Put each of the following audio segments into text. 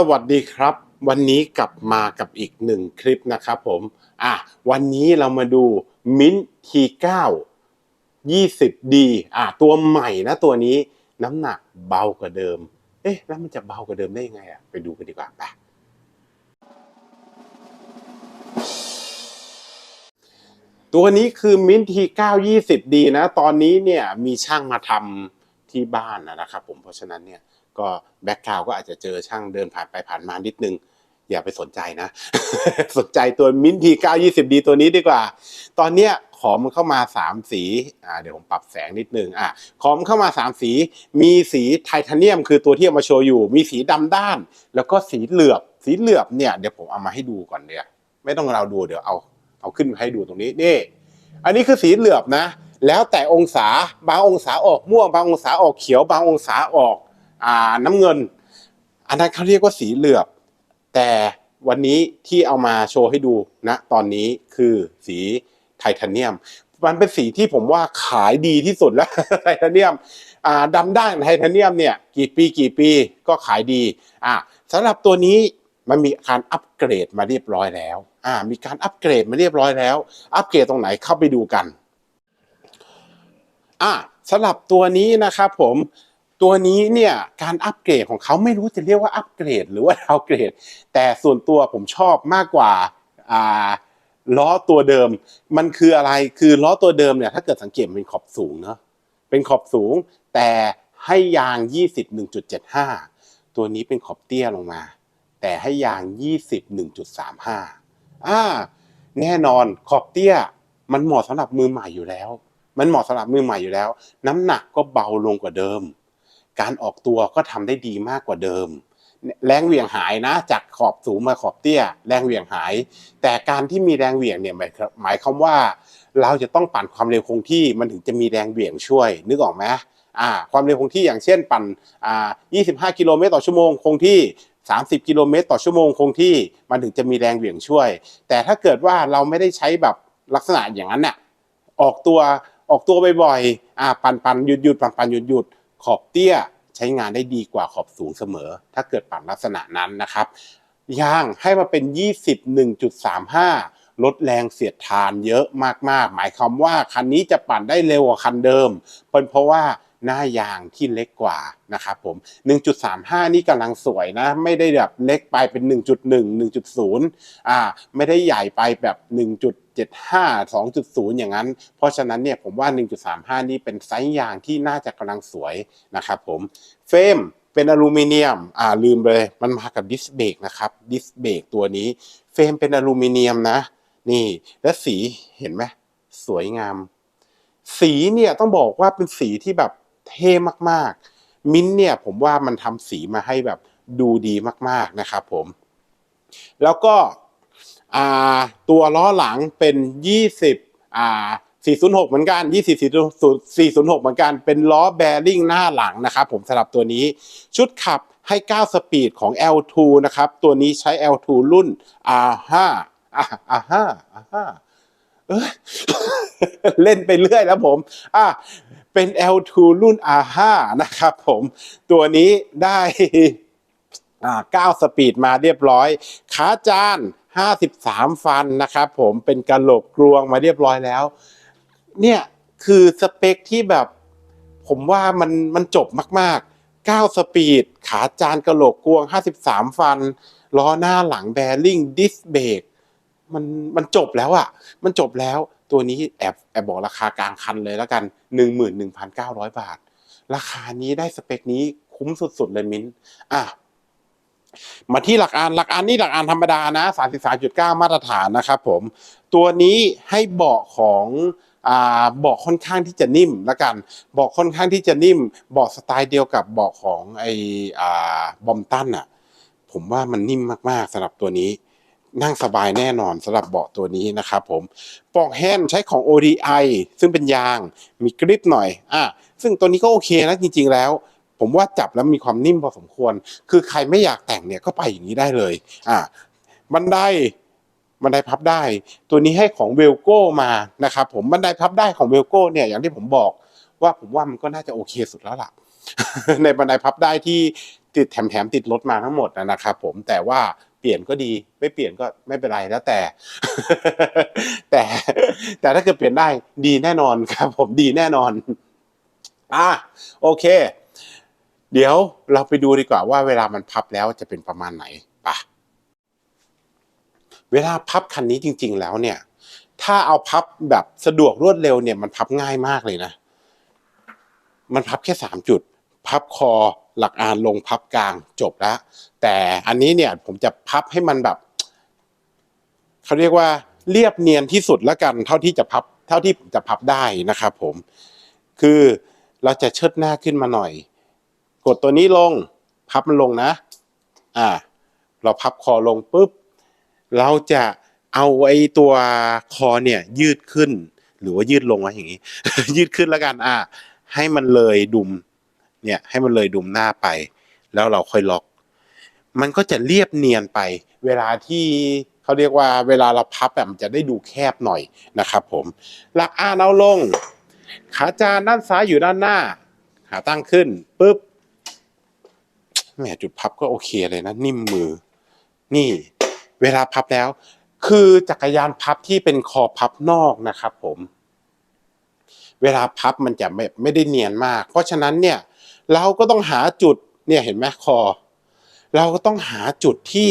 สวัสดีครับ วันนี้กลับมากับอีกหนึ่งคลิปนะครับผมอะวันนี้เรามาดูมิ้นทีเก้ายี่สิบดีอะตัวใหม่นะตัวนี้น้ำหนักเบากว่าเดิม เอ๊ะ แล้วมันจะเบากว่าเดิมได้ยังไงอะไปดูกันดีกว่าไปตัวนี้คือมิ้นทีเก้ายี่สิบดีนะ ตอนนี้เนี่ยมีช่างมาทำที่บ้านนะครับผมเพราะฉะนั้นเนี่ย ก็แบ็กกราวก็อาจจะเจอช่างเดินผ่านไปผ่านมานิดนึง อย่าไปสนใจนะ สนใจตัวมินที920ดีตัวนี้ดีกว่า ตอนเนี้ยขอมันเข้ามา 3 สีอ่าเดี๋ยวผมปรับแสงนิดนึงอะขอมเข้ามา 3 สี มีสีไทเทเนียม คือตัวที่เอามาโชว์อยู่ มีสีดำด้าน แล้วก็สีเหลือบ สีเหลือบเนี่ยเดี๋ยวผมเอามาให้ดูก่อนเนี่ย ไม่ต้องเราดูเดี๋ยวเอาเอาขึ้นมาให้ดูตรงนี้นี่อันนี้คือสีเหลือบนะ แล้วแต่องศาบางองศาออกม่วง บางองศาออกเขียว บางองศาออก อ่าน้ำเงิน อันนั้นเขาเรียกว่าสีเหลือบ แต่วันนี้ที่เอามาโชว์ให้ดูนะ ตอนนี้คือสีไทเทเนียม มันเป็นสีที่ผมว่าขายดีที่สุดแล้วไทเทเนียมอ่าดำด้านไทเทเนียมเนี่ยกี่ปีกี่ปีก็ขายดีอ่าสำหรับตัวนี้มันมีการอัปเกรดมาเรียบร้อยแล้วอ่ามีการอัปเกรดมาเรียบร้อยแล้ว อัปเกรดตรงไหนเข้าไปดูกันอะสำหรับตัวนี้นะครับผม ตัวนี้เนี่ยการอัปเกรดของเขาไม่รู้จะเรียกว่าอัปเกรดหรือว่าดาวเกรด แต่ส่วนตัวผมชอบมากกว่าล้อตัวเดิม มันคืออะไรคือล้อตัวเดิมเนี่ยถ้าเกิดสังเกตมันเป็นขอบสูงเนาะเป็นขอบสูง แต่ให้ยาง 20 1.75 ตัวนี้เป็นขอบเตี้ยลงมา แต่ให้ยาง 20 1.35อ่าแน่นอนขอบเตี้ยมันเหมาะสำหรับมือใหม่อยู่แล้ว มันเหมาะสำหรับมือใหม่อยู่แล้ว น้ำหนักก็เบาลงกว่าเดิม การออกตัวก็ทำได้ดีมากกว่าเดิม แรงเหวี่ยงหายนะ จากขอบสูงมาขอบเตี้ย แรงเหวี่ยงหาย แต่การที่มีแรงเหวี่ยงเนี่ยหมายหมายความว่า เราจะต้องปั่นความเร็วคงที่มันถึงจะมีแรงเหวี่ยงช่วย นึกออกไหมอ่าความเร็วคงที่อย่างเช่นปั่นอ่า25 กิโลเมตรต่อชั่วโมงคงที่ 30 กิโลเมตรต่อชั่วโมงคงที่มันถึงจะมีแรงเหวี่ยงช่วย แต่ถ้าเกิดว่าเราไม่ได้ใช้แบบลักษณะอย่างนั้นน่ะออกตัวออกตัวบ่อยๆอ่าปั่นปั่นหยุดหยุดปั่นปั่นหยุดหยุด ขอบเตี้ยใช้งานได้ดีกว่าขอบสูงเสมอ ถ้าเกิดปั่นลักษณะนั้นนะครับยางให้มาเป็น 21.35 ลดแรงเสียดทานเยอะมาก ๆ หมายความว่าคันนี้จะปั่นได้เร็วกว่าคันเดิม เป็นเพราะว่าหน้ายางที่เล็กกว่านะครับผม 1.35 นี่กำลังสวยนะ ไม่ได้แบบเล็กไปเป็น 1.1 1.0 อ่า ไม่ได้ใหญ่ไปแบบ 1.75 2.0 อย่างนั้น เพราะฉะนั้นเนี่ยผมว่า 1.35 นี่เป็นไซส์ยางที่น่าจะกำลังสวยนะครับผมเฟรมเป็นอลูมิเนียม อ่าลืมไปเลย มันมากับดิสเบรกนะครับ ดิสเบรกตัวนี้ เฟรมเป็นอลูมิเนียมนะ นี่ และสีเห็นไหมสวยงาม สีเนี่ยต้องบอกว่าเป็นสีที่แบบเท่มากๆ มิ้นเนี่ยผมว่ามันทำสีมาให้แบบดูดีมากๆนะครับผม แล้วก็ ตัวล้อหลังเป็น 20อ่า406 เหมือนกัน20 406 เหมือนกัน เป็นล้อแบริ่งหน้าหลังนะครับผมสำหรับตัวนี้ ชุดขับให้ 9 สปีดของ L2 นะครับ ตัวนี้ใช้ L2 รุ่น R5 อะ R5 R5 เอ้ยเล่นไปเรื่อยแล้วผม อะ เป็น L2 รุ่น R5 นะครับผม ตัวนี้ได้อ่า9สปีดมาเรียบร้อย ขาจาน 53 ฟันนะครับผมเป็นกระโหลกกรวงมาเรียบร้อยแล้ว เนี่ยคือสเปคที่แบบผมว่ามันมันจบมาก ๆ 9 สปีด ขาจานกระโหลกกรวง 53 ฟัน ล้อหน้าหลังแบริ่งดิสเบรกมันมันจบแล้วอะ่ะ มันจบแล้วตัวนี้แอบแอบบอกราคากลางคันเลยแล้วกัน 11,900 บาท ราคานี้ได้สเปคนี้คุ้มสุด ๆ เลยมิ้นอะ มาที่หลักอันหลักอันนี่หลักอันธรรมดานะ33.9 มาตรฐานนะครับผม ตัวนี้ให้เบาะของเบาะค่อนข้างที่จะนิ่มละกันเบาะค่อนข้างที่จะนิ่มเบาะสไตล์เดียวกับเบาะของไออ่าบอมตันอะ ผมว่ามันนิ่มมากๆสำหรับตัวนี้ นั่งสบายแน่นอนสำหรับเบาะตัวนี้นะครับผมปลอกแฮนใช้ของ ODI ซึ่งเป็นยางมีกริปหน่อยอะซึ่งตัวนี้ก็โอเคนะจริงๆแล้ว ผมว่าจับแล้วมีความนิ่มพอสมควร คือใครไม่อยากแต่งเนี่ยก็ไปอย่างนี้ได้เลย อะบันไดบันไดพับได้ ตัวนี้ให้ของเวลโก้มานะครับผมบันไดพับได้ของเวลโก้เนี่ยอย่างที่ผมบอกว่าผมว่ามันก็น่าจะโอเคสุดแล้วล่ะ ในบันไดพับได้ที่ติดแถมๆติดรถมาทั้งหมดนะครับผมแต่ว่าเปลี่ยนก็ดีไม่เปลี่ยนก็ไม่เป็นไรแล้วแต่ แต่แต่ถ้าเกิดเปลี่ยนได้ดีแน่นอนครับ ผมดีแน่นอน อะโอเค เดี๋ยวเราไปดูดีกว่าว่าเวลามันพับแล้วจะเป็นประมาณไหนปะเวลาพับคันนี้จริง ๆ แล้วเนี่ย ถ้าเอาพับแบบสะดวกรวดเร็วเนี่ยมันพับง่ายมากเลยนะ มันพับแค่สามจุด พับคอหลักอานลงพับกลางจบแล้วแต่อันนี้เนี่ยผมจะพับให้มันแบบเขาเรียกว่าเรียบเนียนที่สุดแล้วกัน เท่าที่จะพับ เท่าที่ผมจะพับได้นะครับผม คือเราจะเชิดหน้าขึ้นมาหน่อย กดตัวนี้ลง พับมันลงนะ อ่า เราพับคอลงปุ๊บ เราจะเอาไอ้ตัวคอเนี่ย ยืดขึ้น หรือว่ายืดลงวะอย่างนี้ ยืดขึ้นแล้วกัน อ่า ให้มันเลยดุม เนี่ย ให้มันเลยดุมหน้าไป แล้วเราค่อยล็อก มันก็จะเรียบเนียนไป เวลาที่เขาเรียกว่า เวลาเราพับแบบมันจะได้ดูแคบหน่อยนะครับ ผมหลักอ่านเอาลง ขาจานด้านซ้ายอยู่ด้านหน้า ขาตั้งขึ้นปุ๊บ แหมจุดพับก็โอเคเลยนะ นิ่มมือ นี่ เวลาพับแล้ว คือจักรยานพับที่เป็นคอพับนอกนะครับ ผม เวลาพับมันจะไม่ไม่ได้เนียนมาก เพราะฉะนั้นเนี่ย เราก็ต้องหาจุดเนี่ยเห็นไหมคอ เราก็ต้องหาจุดที่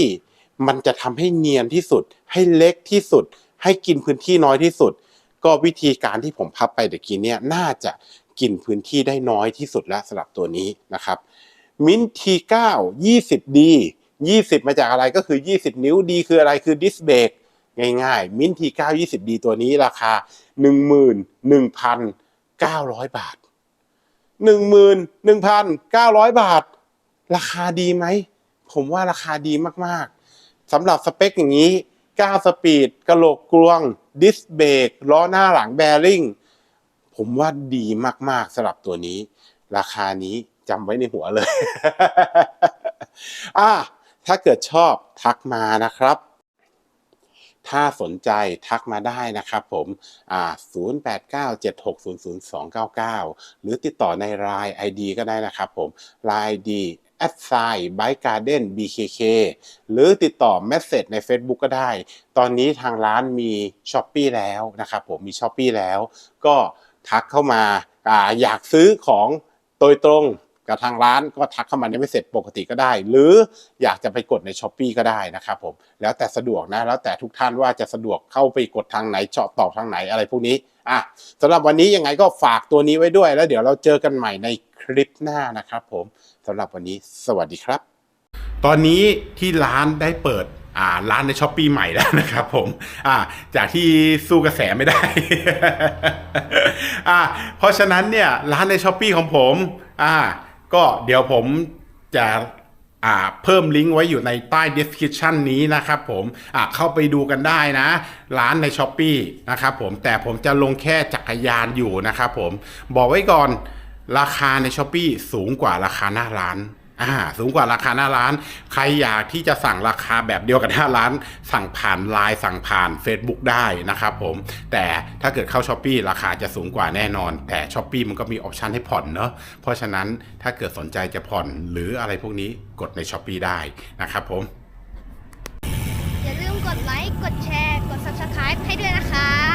มันจะทำให้เนียนที่สุด ให้เล็กที่สุด ให้กินพื้นที่น้อยที่สุด ก็วิธีการที่ผมพับไปเมื่อกี้เนี่ยน่าจะกินพื้นที่ได้น้อยที่สุดแล้วสำหรับตัวนี้นะครับ มินทีเก้ายี่สิบดียี่สิบมาจากอะไรก็คือยี่สิบนิ้วดีคืออะไรคือดิสเบรกง่ายๆ มินทีเก้ายี่สิบดีตัวนี้ราคาหนึ่งหมื่นหนึ่งพันเก้าร้อยบาทหนึ่งหมื่นหนึ่งพันเก้าร้อยบาท ราคาดีไหม ผมว่าราคาดีมากๆสำหรับสเปคอย่างนี้9สปีดกระโหลกกลวง ดิสเบรกล้อหน้าหลังแบริ่งผมว่าดีมากๆสำหรับตัวนี้ ราคานี้ จำไว้ในหัวเลย อะถ้าเกิดชอบทักมานะครับ ถ้าสนใจทักมาได้นะครับผมอ่า0897600299 หรือติดต่อใน Line ID ก็ได้นะครับผม Line ID a d s i g n by garden bkk หรือติดต่อ Message ใน Facebook ก็ได้ ตอนนี้ทางร้านมี s h อ p e e แล้วนะครับผมมี s h อ p e e แล้ว ก็ทักเข้ามาอาอยากซื้อของโดยตรง กับทางร้านก็ทักเข้ามาในเมสเซจปกติก็ได้ หรืออยากจะไปกดใน s h อ p e e ก็ได้นะครับผมแล้วแต่สะดวกนะแล้วแต่ทุกท่านว่าจะสะดวกเข้าไปกดทางไหนเจาะตอบทางไหนอะไรพวกนี้อะสำหรับวันนี้ยังไงก็ฝากตัวนี้ไว้ด้วย แล้วเดี๋ยวเราเจอกันใหม่ในคลิปหน้านะครับผมสำหรับวันนี้สวัสดีครับ ตอนนี้ที่ร้านได้เปิดอ่าร้านในช้อปปีใหม่แล้วนะครับผมอ่าจากที่สู้กระแสไม่ได้อ่าเพราะฉะนั้นเนี่ยร้านในช้อปปีของผมอ่า ก็เดี๋ยวผมจะเพิ่มลิงก์ไว้อยู่ในใต้ description นี้นะครับผมเข้าไปดูกันได้นะ ร้านในช้อปปีนะครับผมแต่ผมจะลงแค่จักรยานอยู่นะครับผมบอกไว้ก่อนราคาในช้อปปีสูงกว่าราคาหน้าร้าน อ่าสูงกว่าราคาหน้าร้าน ใครอยากที่จะสั่งราคาแบบเดียวกับหน้าร้าน สั่งผ่านไลน์สั่งผ่าน Facebook ได้นะครับผมแต่ถ้าเกิดเข้าช้อปปีราคาจะสูงกว่าแน่นอน แต่ช้อปปีมันก็มีออปชันให้ผ่อนเนาะเพราะฉะนั้นถ้าเกิดสนใจจะผ่อนหรืออะไรพวกนี้กดในช้อปปีได้นะครับผม อย่าลืมกดไลค์กดแชร์ กด subscribe ให้ด้วยนะครับ